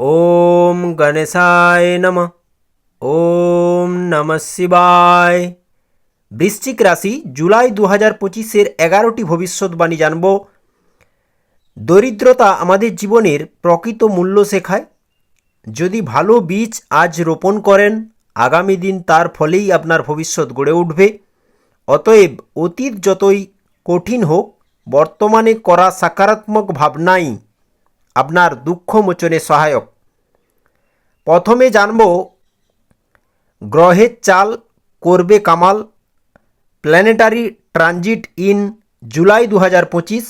ওম গণেশায় নম, ওম নম শিবায়। বৃশ্চিক রাশি জুলাই দু হাজার পঁচিশের এগারোটি ভবিষ্যৎবাণী জানব। দরিদ্রতা আমাদের জীবনের প্রকৃত মূল্য শেখায়। যদি ভালো বীজ আজ রোপণ করেন, আগামী দিন তার ফলেই আপনার ভবিষ্যৎ গড়ে উঠবে। অতএব অতীত যতই কঠিন হোক, বর্তমানে করা সাকারাত্মক ভাবনাই আপনার দুঃখ মোচনে সহায়ক। প্রথমে জানব, গ্রহের চাল করবে কামাল প্ল্যানেটারি ট্রানজিট ইন জুলাই দু হাজার পঁচিশ।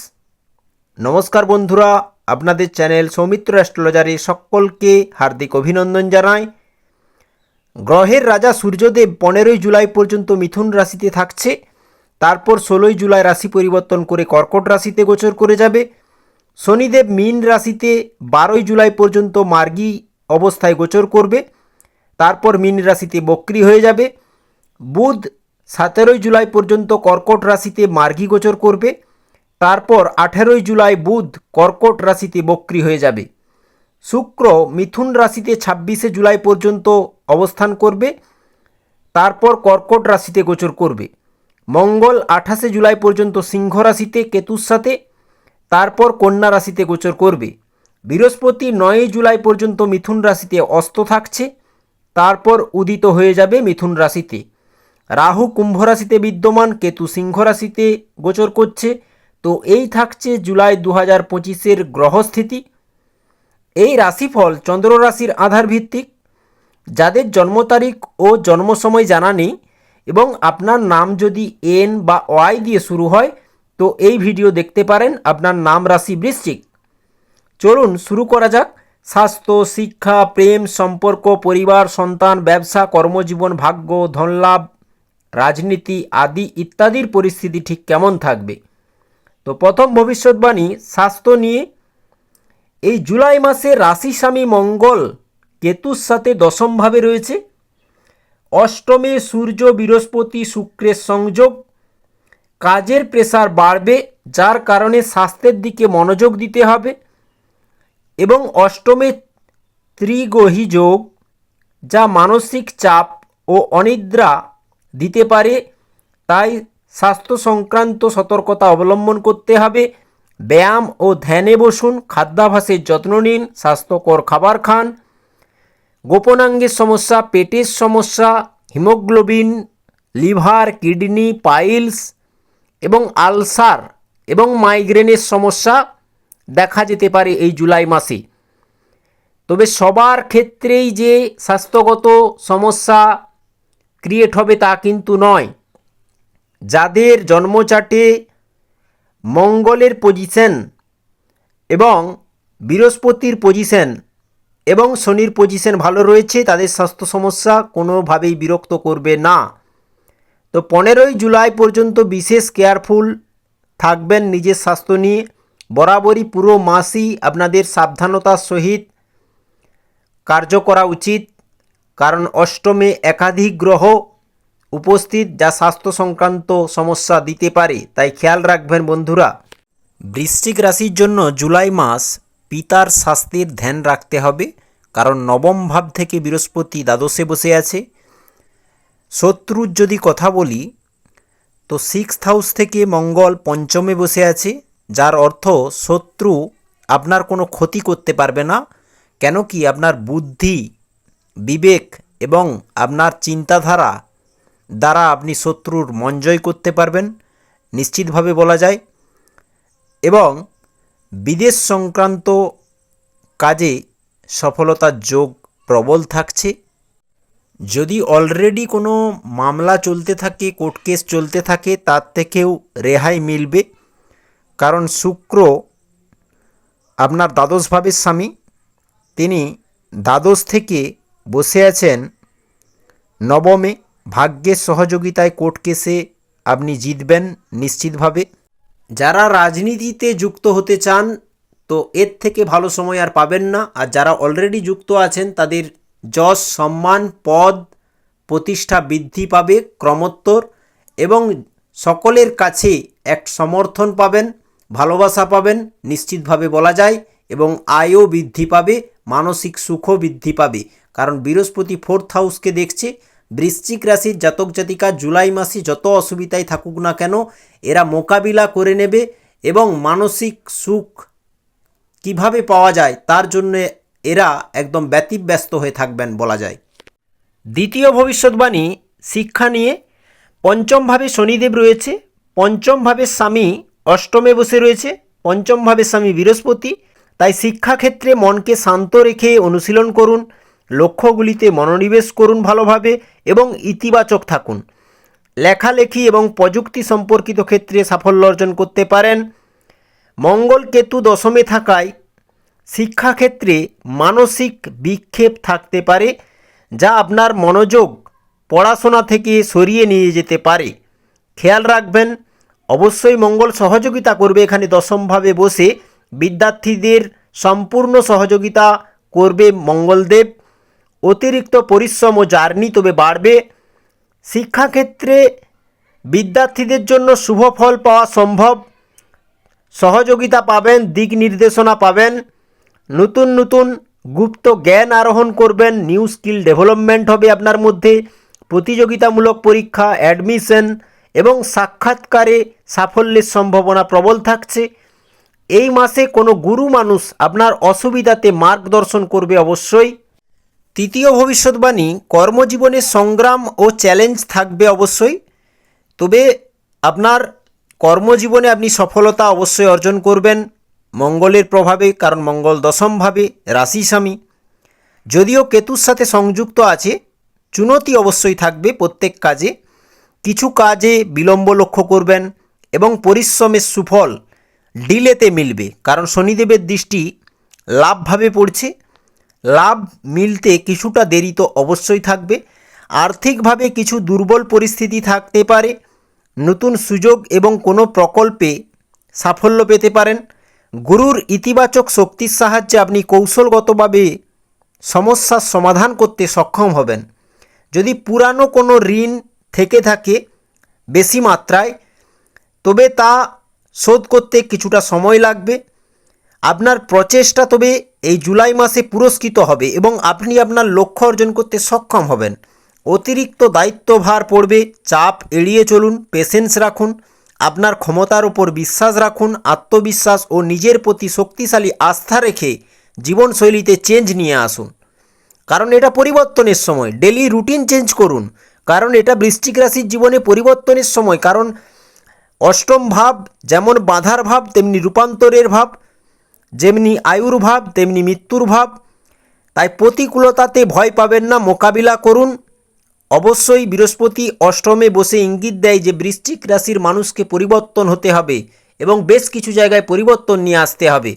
নমস্কার বন্ধুরা, আপনাদের চ্যানেল সৌমিত্র অ্যাস্ট্রোলজারে সকলকে হার্দিক অভিনন্দন জানাই। গ্রহের রাজা সূর্যদেব পনেরোই জুলাই পর্যন্ত মিথুন রাশিতে থাকছে। তারপর ষোলোই জুলাই রাশি পরিবর্তন করে কর্কট রাশিতে গোচর করে যাবে। শনিদেব মীন রাশিতে বারোই জুলাই পর্যন্ত মার্গী অবস্থায় গোচর করবে। তারপর মীন রাশিতে বক্রি হয়ে যাবে। বুধ সতেরোই জুলাই পর্যন্ত কর্কট রাশিতে মার্গী গোচর করবে। তারপর আঠেরোই জুলাই বুধ কর্কট রাশিতে বক্রি হয়ে যাবে। শুক্র মিথুন রাশিতে ছাব্বিশে জুলাই পর্যন্ত অবস্থান করবে। তারপর কর্কট রাশিতে গোচর করবে। মঙ্গল আঠাশে জুলাই পর্যন্ত সিংহ রাশিতে কেতুর সাথে তারপর কন্যা রাশিতে গোচর করবে। বৃহস্পতি নয়ই জুলাই পর্যন্ত মিথুন রাশিতে অস্ত থাকছে। তারপর উদিত হয়ে যাবে মিথুন রাশিতে। রাহু কুম্ভ রাশিতে বিদ্যমান, কেতু সিংহ রাশিতে গোচর করছে। তো এই থাকছে জুলাই দু হাজার পঁচিশের গ্রহস্থিতি। এই রাশিফল চন্দ্র রাশির আধার ভিত্তিক যাদের জন্ম তারিখ ও জন্ম সময় জানা নেই এবং আপনার নাম যদি এন বা ওয়াই দিয়ে শুরু হয় তো এই ভিডিও দেখতে পারেন আপনার নাম রাশি বৃশ্চিক। চলুন শুরু করা যাক। স্বাস্থ্য, শিক্ষা, প্রেম, সম্পর্ক, পরিবার, সন্তান, ব্যবসা, কর্মজীবন, ভাগ্য, ধনলাভ, রাজনীতি আদি ইত্যাদির পরিস্থিতি ঠিক কেমন থাকবে? তো প্রথম ভবিষ্যৎবাণী, স্বাস্থ্য নিয়ে। এই জুলাই মাসে রাশি স্বামী মঙ্গল কেতুর সাথে দশমভাবে রয়েছে। অষ্টমে সূর্য, বৃহস্পতি, শুক্রের সংযোগ কাজের প্রেসার বাড়বে, যার কারণে স্বাস্থ্যের দিকে মনোযোগ দিতে হবে। এবং অষ্টমে ত্রিগহী যোগ, যা মানসিক চাপ ও অনিদ্রা দিতে পারে। তাই স্বাস্থ্য সংক্রান্ত সতর্কতা অবলম্বন করতে হবে। ব্যায়াম ও ধ্যানে বসুন খাদ্যাভাসের যত্ন নিন, স্বাস্থ্যকর খাবার খান। গোপনাঙ্গের সমস্যা, পেটের সমস্যা, হিমোগ্লোবিন, লিভার, কিডনি, পাইলস এবং আলসার এবং মাইগ্রেনের সমস্যা দেখা যেতে পারে এই জুলাই মাসে। তবে সবার ক্ষেত্রেই যে স্বাস্থ্যগত সমস্যা ক্রিয়েট হবে তা কিন্তু নয়। যাদের জন্মচাটে মঙ্গলের পজিশন এবং বৃহস্পতির পজিশন এবং শনির পজিশন ভালো রয়েছে, তাদের স্বাস্থ্য সমস্যা কোনোভাবেই বিরক্ত করবে না। তো পনেরোই জুলাই পর্যন্ত বিশেষ কেয়ারফুল থাকবেন নিজের স্বাস্থ্য নিয়ে। বরাবরই পুরো মাসই আপনাদের সাবধানতার সহিত কার্য করা উচিত। কারণ অষ্টমে একাধিক গ্রহ উপস্থিত যা স্বাস্থ্য সংক্রান্ত সমস্যা দিতে পারে। তাই খেয়াল রাখবেন বন্ধুরা। বৃশ্চিক রাশির জন্য জুলাই মাস পিতার স্বাস্থ্যের ধ্যান রাখতে হবে। কারণ নবম ভাব থেকে বৃহস্পতি দ্বাদশে বসে আছে। শত্রুর যদি কথা বলি, তো সিক্স হাউস থেকে মঙ্গল পঞ্চমে বসে আছে, যার অর্থ শত্রু আপনার কোনো ক্ষতি করতে পারবে না, কেন কি আপনার বুদ্ধি, বিবেক এবং আপনার চিন্তাধারা দ্বারা আপনি শত্রুর মন জয় করতে পারবেন, নিশ্চিতভাবে বলা যায়। এবং বিদেশ সংক্রান্ত কাজে সফলতার যোগ প্রবল থাকছে। যদি অলরেডি কোনো মামলা চলতে থাকে কোর্ট কেস চলতে থাকে, তার থেকেও রেহাই মিলবে। কারণ শুক্র আপনার দ্বাদশ ভাবের স্বামী। তিনি দ্বাদশ থেকে বসে আছেন নবমে। ভাগ্যের সহযোগিতায় কোর্ট কেসে আপনি জিতবেন নিশ্চিতভাবে। যারা রাজনীতিতে যুক্ত হতে চান, তো এর থেকে ভালো সময় আর পাবেন না। আর যারা অলরেডি যুক্ত আছেন, তাদের যশ সম্মান পদ প্রতিষ্ঠা বৃদ্ধি পাবে ক্রমোত্তর এবং সকলের কাছে এক সমর্থন পাবেন, ভালোবাসা পাবেন, নিশ্চিতভাবে বলা যায়, এবং আয়ও বৃদ্ধি পাবে, মানসিক সুখও বৃদ্ধি পাবে। কারণ বৃহস্পতি ফোর্থ হাউসকে দেখছে, বৃশ্চিক রাশির জাতক জাতিকা জুলাই মাসে যত অসুবিধায় থাকুক না কেন, এরা মোকাবিলা করে নেবে এবং মানসিক সুখ কীভাবে পাওয়া যায়, তার জন্য এরা একদম ব্যতিব্যস্ত হয়ে থাকবেন বলা যায়। দ্বিতীয় ভবিষ্যৎবাণী, শিক্ষা নিয়ে। পঞ্চমভাবে শনিদেব রয়েছে, পঞ্চমভাবে স্বামী অষ্টমে বসে রয়েছে, পঞ্চমভাবে স্বামী বৃহস্পতি। তাই শিক্ষাক্ষেত্রে মনকে শান্ত রেখে অনুশীলন করুন, লক্ষ্যগুলিতে মনোনিবেশ করুন ভালোভাবে এবং ইতিবাচক থাকুন। লেখালেখি এবং প্রযুক্তি সম্পর্কিত ক্ষেত্রে সাফল্য অর্জন করতে পারেন। মঙ্গল কেতু দশমে থাকায় শিক্ষাক্ষেত্রে মানসিক বিক্ষেপ থাকতে পারে, যা আপনার মনোযোগ পড়াশোনা থেকে সরিয়ে নিয়ে যেতে পারে। খেয়াল রাখবেন, অবশ্যই মঙ্গল সহযোগিতা করবে এখানে দশমভাবে বসে। বিদ্যার্থীদের সম্পূর্ণ সহযোগিতা করবে মঙ্গলদেব। অতিরিক্ত পরিশ্রম ও জার্নি তবে বাড়বে। শিক্ষাক্ষেত্রে বিদ্যার্থীদের জন্য শুভ ফল পাওয়া সম্ভব। সহযোগিতা পাবেন, দিক নির্দেশনা পাবেন। নতুন নতুন গুপ্ত জ্ঞান আরোহণ করবেন নিউ স্কিল ডেভেলপমেন্ট হবে আপনার মধ্যে। প্রতিযোগিতামূলক পরীক্ষা অ্যাডমিশন এবং সাক্ষাৎকারে সাফল্যের সম্ভাবনা প্রবল থাকছে। এই মাসে কোনো গুরু মানুষ আপনার অসুবিধাতে মার্গদর্শন করবে অবশ্যই। তৃতীয় ভবিষ্যৎবাণী, কর্মজীবনে সংগ্রাম ও চ্যালেঞ্জ থাকবে অবশ্যই। তবে আপনার কর্মজীবনে আপনি সফলতা অবশ্যই অর্জন করবেন। মঙ্গলের প্রভাবে, কারণ মঙ্গল দশমভাবে রাশি স্বামী। যদিও কেতুর সাথে সংযুক্ত আছে, চুনতি অবশ্যই থাকবে প্রত্যেক কাজে। কিছু কাজে বিলম্ব লক্ষ্য করবেন এবং পরিশ্রমের সুফল ডিলেতে মিলবে, কারণ শনিদেবের দৃষ্টি লাভভাবে পড়ছে। লাভ মিলতে কিছুটা দেরি তো অবশ্যই থাকবে। আর্থিকভাবে কিছু দুর্বল পরিস্থিতি থাকতে পারে। নতুন সুযোগ এবং কোনো প্রকল্পে সাফল্য পেতে পারেন। গুরুর ইতিবাচক শক্তির সাহায্যে আপনি কৌশলগতভাবে সমস্যার সমাধান করতে সক্ষম হবেন। যদি পুরানো কোনো ঋণ থেকে থাকে বেশি মাত্রায়, তবে তা শোধ করতে কিছুটা সময় লাগবে। আপনার প্রচেষ্টা তবে এই জুলাই মাসে পুরস্কৃত হবে এবং আপনি আপনার লক্ষ্য অর্জন করতে সক্ষম হবেন। অতিরিক্ত দায়িত্বভার পড়বে, চাপ এড়িয়ে চলুন পেশেন্স রাখুন। আপনার ক্ষমতার উপর বিশ্বাস রাখুন, আত্মবিশ্বাস ও নিজের প্রতি শক্তিশালী আস্থা রেখে জীবনশৈলীতে চেঞ্জ নিয়ে আসুন। কারণ এটা পরিবর্তনের সময়। ডেলি রুটিন চেঞ্জ করুন। কারণ এটা বৃশ্চিক রাশির জীবনে পরিবর্তনের সময়। কারণ অষ্টম ভাব যেমন বাধার ভাব, তেমনি রূপান্তরের ভাব, যেমনি আয়ুর ভাব, তেমনি মৃত্যুর ভাব। তাই প্রতিকূলতাতে ভয় পাবেন না। মোকাবিলা করুন। অবশ্যই বৃহস্পতি অষ্টমে বসে ইঙ্গিত দেয় যে বৃশ্চিক রাশির মানুষকে পরিবর্তন হতে হবে এবং বেশ কিছু জায়গায় পরিবর্তন নিয়ে আসতে হবে।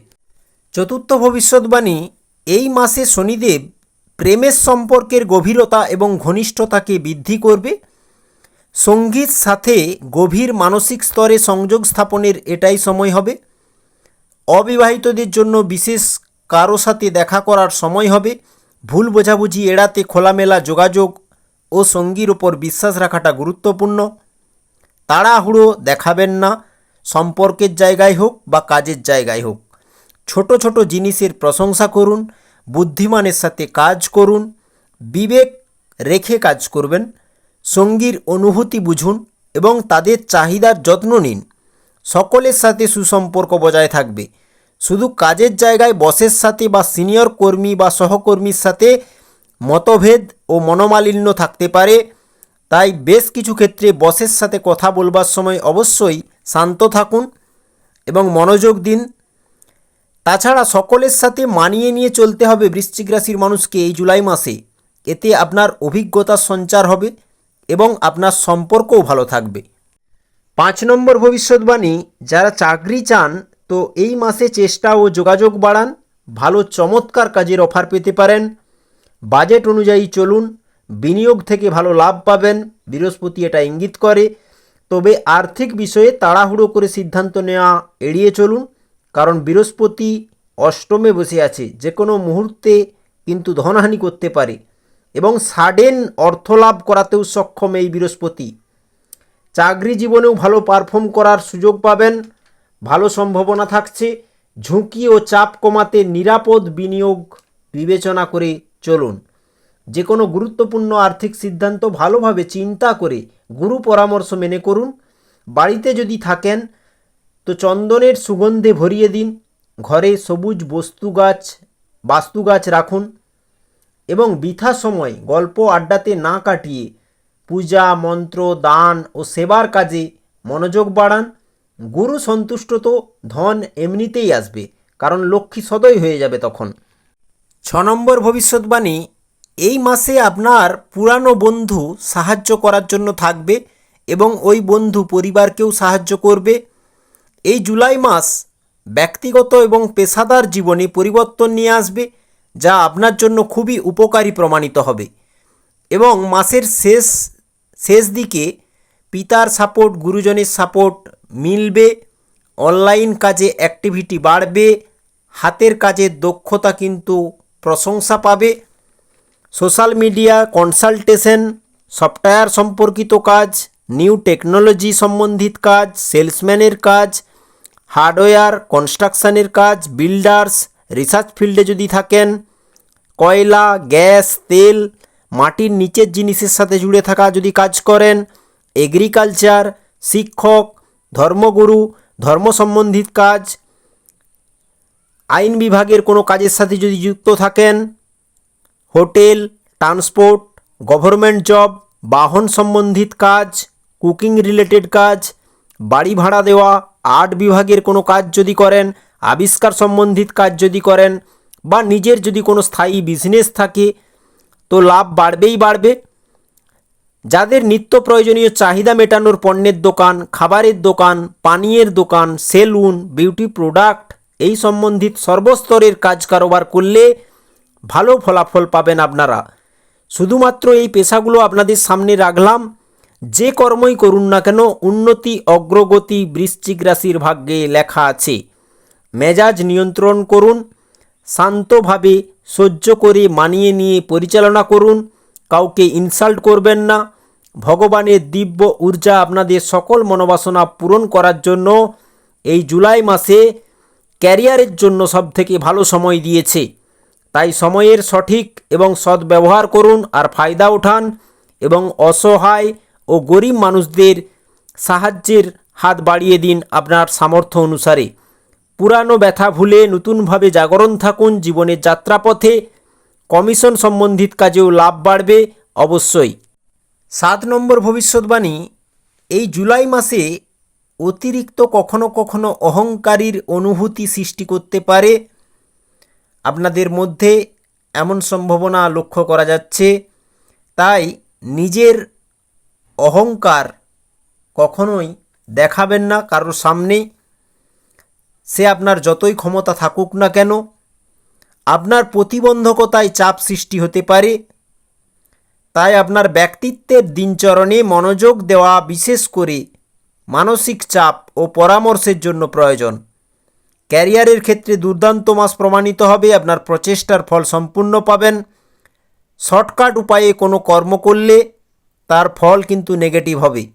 চতুর্থ ভবিষ্যৎবাণী, এই মাসে শনিদেব প্রেমের সম্পর্কের গভীরতা এবং ঘনিষ্ঠতাকে বৃদ্ধি করবে। সংগীত সাথে গভীর মানসিক স্তরে সংযোগ স্থাপনের এটাই সময় হবে। অবিবাহিতদের জন্য বিশেষ কারও সাথে দেখা করার সময় হবে। ভুল বোঝাবুঝি এড়াতে খোলামেলা যোগাযোগ ও সঙ্গীর ওপর বিশ্বাস রাখাটা গুরুত্বপূর্ণ। তাড়াহুড়ো দেখাবেন না, সম্পর্কের জায়গায় হোক বা কাজের জায়গায় হোক। ছোট ছোট জিনিসের প্রশংসা করুন, বুদ্ধিমানের সাথে কাজ করুন, বিবেক রেখে কাজ করবেন, সঙ্গীর অনুভূতি বুঝুন এবং তাদের চাহিদার যত্ন নিন। সকলের সাথে সুসম্পর্ক বজায় থাকবে। শুধু কাজের জায়গায় বসের সাথে বা সিনিয়র কর্মী বা সহকর্মীর সাথে মতভেদ ও মনোমালিন্য থাকতে পারে, তাই বেশ কিছু ক্ষেত্রে বসের সাথে কথা বলবার সময় অবশ্যই শান্ত থাকুন এবং মনোযোগ দিন। তাছাড়া সকলের সাথে মানিয়ে নিয়ে চলতে হবে বৃশ্চিক রাশির মানুষকে এই জুলাই মাসে। এতে আপনার অভিজ্ঞতার সঞ্চার হবে এবং আপনার সম্পর্কও ভালো থাকবে। পাঁচ নম্বর ভবিষ্যৎবাণী, যারা চাকরি চান, তো এই মাসে চেষ্টা ও যোগাযোগ বাড়ান, ভালো চমৎকার কাজের অফার পেতে পারেন। বাজেট অনুযায়ী চলুন, বিনিয়োগ থেকে ভালো লাভ পাবেন, বৃহস্পতি এটা ইঙ্গিত করে। তবে আর্থিক বিষয়ে তাড়াহুড়ো করে সিদ্ধান্ত নেওয়া এড়িয়ে চলুন, কারণ বৃহস্পতি অষ্টমে বসে আছে, যে কোনো মুহূর্তে কিন্তু ধনহানি করতে পারে, এবং সাডেন অর্থ লাভ করাতেও সক্ষম এই বৃহস্পতি। চাকরি জীবনেও ভালো পারফর্ম করার সুযোগ পাবেন, ভালো সম্ভাবনা থাকছে, ঝুঁকি ও চাপ কমাতে নিরাপদ বিনিয়োগ বিবেচনা করে চলুন। যে কোনো গুরুত্বপূর্ণ আর্থিক সিদ্ধান্ত ভালোভাবে চিন্তা করে গুরু পরামর্শ মেনে করুন। বাড়িতে যদি থাকেন, তো চন্দনের সুগন্ধে ভরিয়ে দিন। ঘরে সবুজ বস্তু গাছ, বাস্তু গাছ রাখুন এবং বৃথা সময় গল্প আড্ডাতে না কাটিয়ে পূজা, মন্ত্র, দান ও সেবার কাজে মনোযোগ বাড়ান। গুরু সন্তুষ্ট তো ধন এমনিতেই আসবে, কারণ লক্ষ্মী সদয় হয়ে যাবে তখন। ছ নম্বর ভবিষ্যৎবাণী, এই মাসে আপনার পুরানো বন্ধু সাহায্য করার জন্য থাকবে এবং ওই বন্ধু পরিবারকেও সাহায্য করবে। এই জুলাই মাস ব্যক্তিগত এবং পেশাদার জীবনে পরিবর্তন নিয়ে আসবে, যা আপনার জন্য খুবই উপকারী প্রমাণিত হবে। এবং মাসের শেষ শেষ দিকে পিতার সাপোর্ট, গুরুজনের সাপোর্ট মিলবে, অনলাইন কাজে অ্যাক্টিভিটি বাড়বে, হাতের কাজের দক্ষতা কিন্তু প্রশংসা পাবে। সোশ্যাল মিডিয়া, কনসালটেশন, সফটওয়্যার সম্পর্কিত কাজ, নিউ টেকনোলজি সম্বন্ধিত কাজ, সেলসম্যানের কাজ, হার্ডওয়্যার, কনস্ট্রাকশনের কাজ, বিল্ডার্স, রিসার্চ ফিল্ডে যদি থাকেন, কয়লা, গ্যাস, তেল, মাটির নিচের জিনিসের সাথে জুড়ে থাকা যদি কাজ করেন, এগ্রিকালচার, শিক্ষক, ধর্মগুরু, ধর্ম সম্বন্ধিত কাজ আইন বিভাগের কোনো কাজের সাথে যদি যুক্ত থাকেন, হোটেল, ট্রান্সপোর্ট, গভর্নমেন্ট জব, বাহন সম্বন্ধিত কাজ, কুকিং রিলেটেড কাজ, বাড়ি ভাড়া দেওয়া, আর্ট বিভাগের কোনো কাজ যদি করেন, আবিষ্কার সম্বন্ধিত কাজ যদি করেন বা নিজের যদি কোনো স্থায়ী বিজনেস থাকে, তো লাভ বাড়বেই বাড়বে। যাদের নিত্য প্রয়োজনীয় চাহিদা মেটানোর পণ্যের দোকান, খাবারের দোকান, পানীয়ের দোকান, সেলুন, বিউটি প্রোডাক্ট এই সম্বন্ধিত সর্বস্তরের কাজ কারবার করলে ভালো ফলাফল পাবেন আপনারা। শুধুমাত্র এই পেশাগুলো আপনাদের সামনে রাখলাম। যে কর্মই করুন না কেন, উন্নতি, অগ্রগতি, বৃশ্চিক রাশির ভাগ্যে লেখা আছে। মেজাজ নিয়ন্ত্রণ করুন, শান্তভাবে সহ্য করে মানিয়ে নিয়ে পরিচালনা করুন, কাউকে ইনসাল্ট করবেন না। ভগবানের দিব্য ঊর্জা আপনাদের সকল মনোবাসনা পূরণ করার জন্য এই জুলাই মাসে ক্যারিয়ারের জন্য সবথেকে ভালো সময় দিয়েছে। তাই সময়ের সঠিক এবং সদ্ব্যবহার করুন আর ফায়দা ওঠান এবং অসহায় ও গরিব মানুষদের সাহায্যের হাত বাড়িয়ে দিন আপনার সামর্থ্য অনুসারে। পুরানো ব্যথা ভুলে নতুনভাবে জাগরণ থাকুন জীবনের যাত্রাপথে। কমিশন সম্বন্ধিত কাজেও লাভ বাড়বে অবশ্যই। সাত নম্বর ভবিষ্যৎবাণী, এই জুলাই মাসে অতিরিক্ত কখনো কখনো অহংকারীর অনুভূতি সৃষ্টি করতে পারে। আপনাদের মধ্যে এমন সম্ভাবনা লক্ষ্য করা যাচ্ছে। তাই নিজের অহংকার কখনোই দেখাবেন না কারোর সামনে। সে আপনার যতই ক্ষমতা থাকুক না কেন, আপনার প্রতিবন্ধকতায় চাপ সৃষ্টি হতে পারে। তাই আপনার ব্যক্তিত্বের দিনচরণে মনোযোগ দেওয়া বিশেষ করে মানসিক চাপ ও পরামর্শের জন্য প্রয়োজন। ক্যারিয়ারের ক্ষেত্রে দুর্দান্ত মাস প্রমাণিত হবে, আপনার প্রচেষ্টার ফল সম্পূর্ণ পাবেন। শর্টকাট উপায়ে কোনো কর্ম করলে তার ফল কিন্তু নেগেটিভ হবে।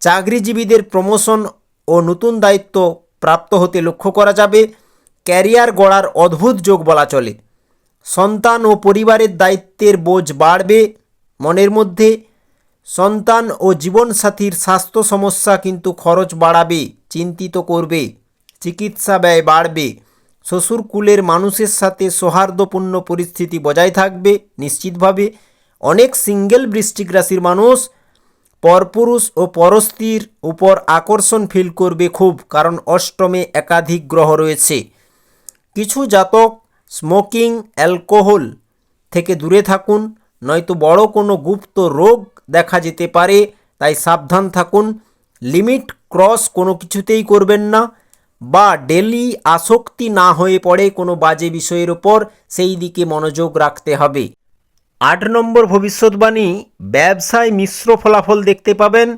চাকরিজীবীদের প্রমোশন ও নতুন দায়িত্ব প্রাপ্ত হতে লক্ষ্য করা যাবে। ক্যারিয়ার গড়ার অদ্ভুত যোগ বলা চলে। সন্তান ও পরিবারের দায়িত্বের বোঝ বাড়বে মনের মধ্যে। সন্তান ও জীবনসাথীর স্বাস্থ্য সমস্যা কিন্তু খরচ বাড়াবে, চিন্তিত করবে, চিকিৎসা ব্যয় বাড়বে, শ্বশুর কুলের মানুষের সাথে সৌহার্দ্যপূর্ণ পরিস্থিতি বজায় থাকবে নিশ্চিতভাবে। অনেক সিঙ্গেল বৃষ্টিক রাশির মানুষ পরপুরুষ ও পরস্ত্রীর উপর আকর্ষণ ফিল করবে খুব, কারণ অষ্টমে একাধিক গ্রহ রয়েছে। কিছু জাতক স্মোকিং অ্যালকোহল থেকে দূরে থাকুন নয়তো বড় কোনো গুপ্ত রোগ দেখা যেতে পারে, তাই সাবধান থাকুন। লিমিট ক্রস কোনো কিছুতেই করবেন না বা ডেলি আসক্তি না হয়ে পড়ে কোনো বাজে বিষয়ের ওপর সেই দিকে মনোযোগ রাখতে হবে। আট নম্বর ভবিষ্যৎবাণী, ব্যবসায় মিশ্র ফলাফল দেখতে পাবেন।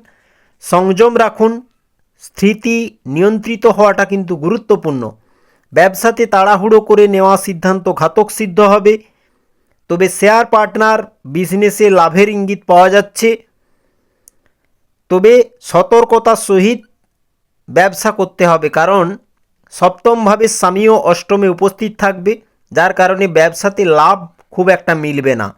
সংযম রাখুন। স্থিতি নিয়ন্ত্রিত হওয়াটা কিন্তু গুরুত্বপূর্ণ। ব্যবসাতে তাড়াহুড়ো করে নেওয়া সিদ্ধান্ত ঘাতক সিদ্ধ হবে। তবে শেয়ার পার্টনার বিজনেসে লাভের ইঙ্গিত পাওয়া যাচ্ছে। তবে সতর্কতার সহিত ব্যবসা করতে হবে, কারণ সপ্তমভাবে স্বামীও অষ্টমে উপস্থিত থাকবে, যার কারণে ব্যবসাতে লাভ খুব একটা মিলবে না।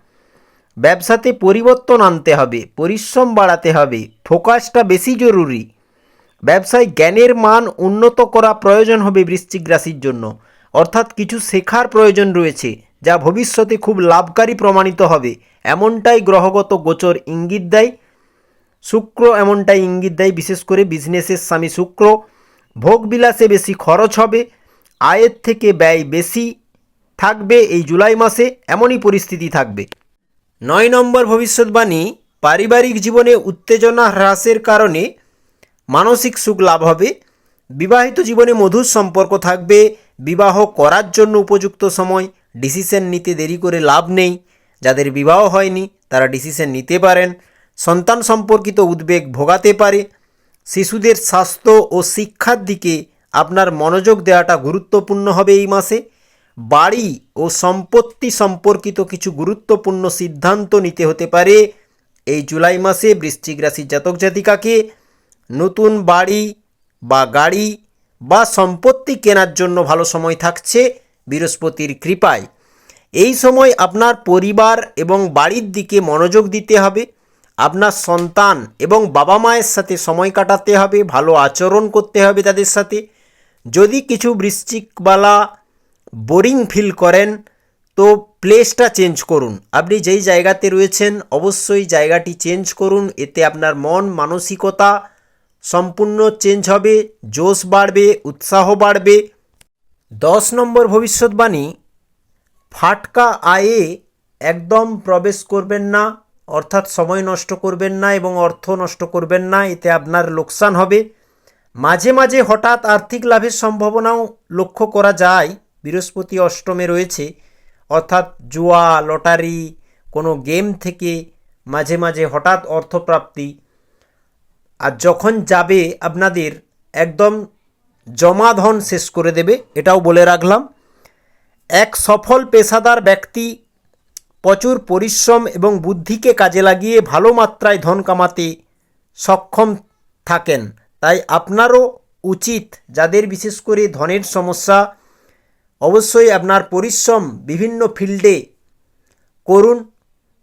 ব্যবসাতে পরিবর্তন আনতে হবে, পরিশ্রম বাড়াতে হবে, ফোকাসটা বেশি জরুরি। ব্যবসায় জ্ঞানের মান উন্নত করা প্রয়োজন হবে বৃশ্চিক রাশির জন্য। অর্থাৎ কিছু শেখার প্রয়োজন রয়েছে। যা ভবিষ্যতে খুব লাভকারী প্রমাণিত হবে। এমনটাই গ্রহগত গোচর ইঙ্গিত দেয়। শুক্র এমনটাই ইঙ্গিত দেয়, বিশেষ করে বিজনেসের স্বামী শুক্র। ভোগবিলাসে বেশি খরচ হবে, আয়ের থেকে ব্যয় বেশি থাকবে এই জুলাই মাসে, এমনই পরিস্থিতি থাকবে। নয় নম্বর ভবিষ্যৎবাণী, পারিবারিক জীবনে উত্তেজনা হ্রাসের কারণে মানসিক সুখ লাভ হবে। বিবাহিত জীবনে মধুর সম্পর্ক থাকবে, বিবাহ করার জন্য উপযুক্ত সময় ডিসিশন নিতে দেরি করে লাভ নেই। যাদের বিবাহ হয়নি, তারা ডিসিশন নিতে পারেন। সন্তান সম্পর্কিত উদ্বেগ ভোগাতে পারে। শিশুদের স্বাস্থ্য ও শিক্ষার দিকে আপনার মনোযোগ দেওয়াটা গুরুত্বপূর্ণ হবে এই মাসে। বাড়ি ও সম্পত্তি সম্পর্কিত কিছু গুরুত্বপূর্ণ সিদ্ধান্ত নিতে হতে পারে। এই জুলাই মাসে বৃশ্চিক রাশির জাতক জাতিকাকে নতুন বাড়ি বা গাড়ি বা সম্পত্তি কেনার জন্য ভালো সময় থাকছে। বৃহস্পতির কৃপায়। এই সময় আপনার পরিবার এবং বাড়ির দিকে মনোযোগ দিতে হবে। আপনার সন্তান এবং বাবা মায়ের সাথে সময় কাটাতে হবে, ভালো আচরণ করতে হবে তাদের সাথে। যদি কিছু বৃশ্চিকবালা বোরিং ফিল করেন, তো প্লেসটা চেঞ্জ করুন। আপনি যেই জায়গাতে রয়েছেন, অবশ্যই জায়গাটি চেঞ্জ করুন। এতে আপনার মন, মানসিকতা সম্পূর্ণ চেঞ্জ হবে, জোশ বাড়বে, উৎসাহ বাড়বে। দশ নম্বর ভবিষ্যৎবাণী, ফাটকা আয়ে একদম প্রবেশ করবেন না, অর্থাৎ সময় নষ্ট করবেন না এবং অর্থ নষ্ট করবেন না, এতে আপনার লোকসান হবে। মাঝে মাঝে হঠাৎ আর্থিক লাভের সম্ভাবনাও লক্ষ্য করা যায়। বৃহস্পতি অষ্টমে রয়েছে, অর্থাৎ জুয়া, লটারি, কোনো গেম থেকে মাঝে মাঝে হঠাৎ অর্থপ্রাপ্তি। আর যখন যাবে আপনাদের একদম জমা ধন শেষ করে দেবে, এটাও বলে রাখলাম। এক সফল পেশাদার ব্যক্তি প্রচুর পরিশ্রম এবং বুদ্ধিকে কাজে লাগিয়ে ভালো মাত্রায় ধন কামাতে সক্ষম থাকেন। তাই আপনারও উচিত, যাদের বিশেষ করে ধনের সমস্যা, অবশ্যই আপনার পরিশ্রম বিভিন্ন ফিল্ডে করুন।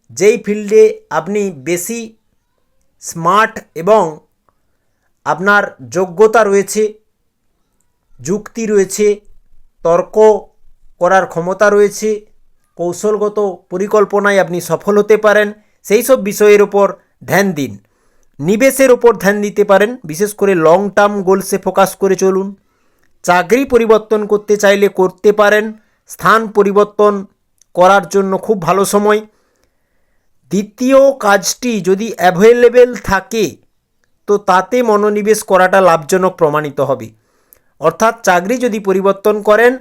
যেই ফিল্ডে আপনি বেশি স্মার্ট এবং আপনার যোগ্যতা রয়েছে যুক্তি রয়েছে, তর্ক করার ক্ষমতা রয়েছে, কৌশলগত পরিকল্পনায় আপনি সফল হতে পারেন, সেই সব বিষয়ের ওপর ধ্যান দিন। নিবেশের ওপর ধ্যান দিতে পারেন, বিশেষ করে লং টার্ম গোলসে ফোকাস করে চলুন। চাকরি পরিবর্তন করতে চাইলে করতে পারেন, স্থান পরিবর্তন করার জন্য খুব ভালো সময়। দ্বিতীয় কাজটি যদি অ্যাভেলেবেল থাকে, তো তাতে মনোনিবেশ করাটা লাভজনক প্রমাণিত হবে। অর্থাৎ চাকরি যদি পরিবর্তন করেন,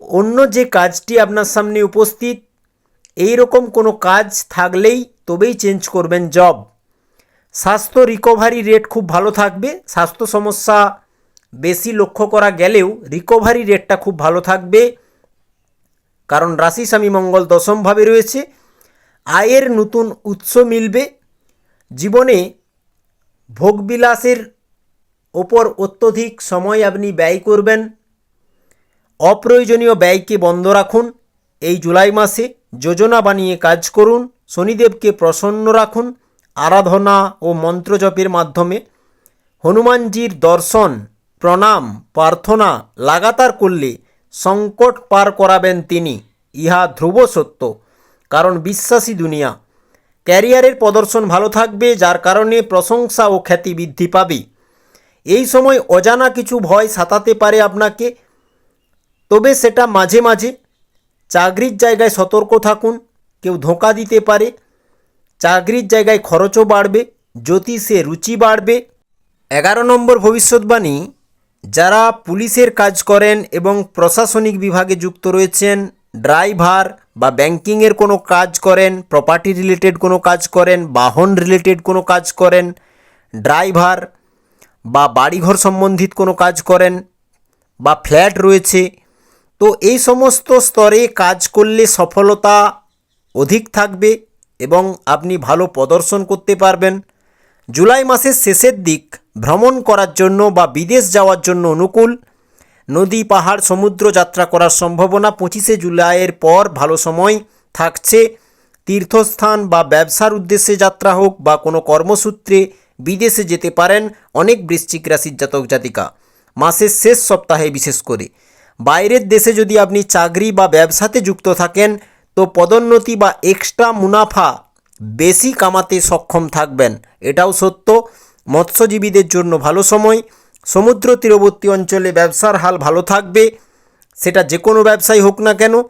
অন্য যে কাজটি আপনার সামনে উপস্থিত এই রকম কোনো কাজ থাকলেই তবেই চেঞ্জ করবেন জব স্বাস্থ্য রিকভারি রেট খুব ভালো থাকবে, স্বাস্থ্য সমস্যা বেশি লক্ষ্য করা গেলেও রিকভারি রেটটা খুব ভালো থাকবে। কারণ রাশি স্বামী মঙ্গল দশমভাবে রয়েছে, আয়ের নতুন উৎস মিলবে। জীবনে ভোগবিলাসের ওপর অত্যধিক সময় আপনি ব্যয় করবেন। অপ্রয়োজনীয় ব্যয়কে বন্ধ রাখুন। এই জুলাই মাসে যোজনা বানিয়ে কাজ করুন। শনিদেবকে প্রসন্ন রাখুন। আরাধনা ও মন্ত্রজপের মাধ্যমে হনুমানজির দর্শন, প্রণাম, প্রার্থনা লাগাতার করলে সংকট পার করাবেন তিনি। ইহা ধ্রুব সত্য। কারণ বিশ্বাসী দুনিয়া। ক্যারিয়ারের প্রদর্শন ভালো থাকবে, যার কারণে প্রশংসা ও খ্যাতি বৃদ্ধি পাবে। এই সময় অজানা কিছু ভয় সাতাতে পারে আপনাকে। তবে সেটা মাঝে মাঝে। চাকরির জায়গায় সতর্ক থাকুন, কেউ ধোঁকা দিতে পারে। চাকরির জায়গায় খরচও বাড়বে, জ্যোতিষে রুচি বাড়বে। এগারো নম্বর ভবিষ্যৎবাণী, যারা পুলিশের কাজ করেন এবং প্রশাসনিক বিভাগে যুক্ত রয়েছেন, ড্রাইভার বা ব্যাংকিংয়ের কোনো কাজ করেন, প্রপার্টি রিলেটেড কোনো কাজ করেন, বাহন রিলেটেড কোনো কাজ করেন, ড্রাইভার বা বাড়িঘর সম্বন্ধিত কোনো কাজ করেন বা ফ্ল্যাট রয়েছে, তো এই সমস্ত স্তরে কাজ করলে সফলতা অধিক থাকবে এবং আপনি ভালো প্রদর্শন করতে পারবেন। জুলাই মাসের শেষের দিক ভ্রমণ করার জন্য বা বিদেশ যাওয়ার জন্য অনুকূল। নদী, পাহাড়, সমুদ্র যাত্রা করার সম্ভাবনা পঁচিশে জুলাইয়ের পর ভালো সময় থাকছে। তীর্থস্থান বা ব্যবসার উদ্দেশ্যে যাত্রা হোক বা কোনো কর্মসূত্রে বিদেশে যেতে পারেন অনেক বৃশ্চিক রাশির জাতক জাতিকা। মাসের শেষ সপ্তাহে বিশেষ করে। বাইরের দেশে যদি আপনি চাকরি বা ব্যবসাতে যুক্ত থাকেন, তো পদোন্নতি বা এক্সট্রা মুনাফা বেশি কামাতে সক্ষম থাকবেন। এটাও সত্য। মৎস্যজীবীদের জন্য ভালো সময়। সমুদ্র তীরবর্তী অঞ্চলে ব্যবসার হাল ভালো থাকবে। সেটা যে কোনো ব্যবসায় হোক না কেন,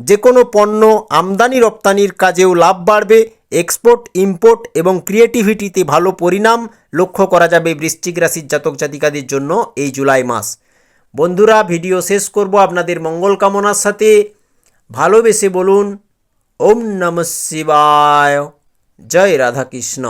যে কোনো পণ্য আমদানি রপ্তানির কাজেও লাভ বাড়বে। এক্সপোর্ট ইম্পোর্ট এবং ক্রিয়েটিভিটিতে ভালো পরিণাম লক্ষ্য করা যাবে বৃশ্চিক রাশির জাতক জাতিকাদের জন্য এই জুলাই মাস। বন্ধুরা, ভিডিও শেষ করব আপনাদের মঙ্গল কামনার সাথে। ভালোবেসে বলুন, ওম নম শিবায়। জয় রাধাকৃষ্ণ।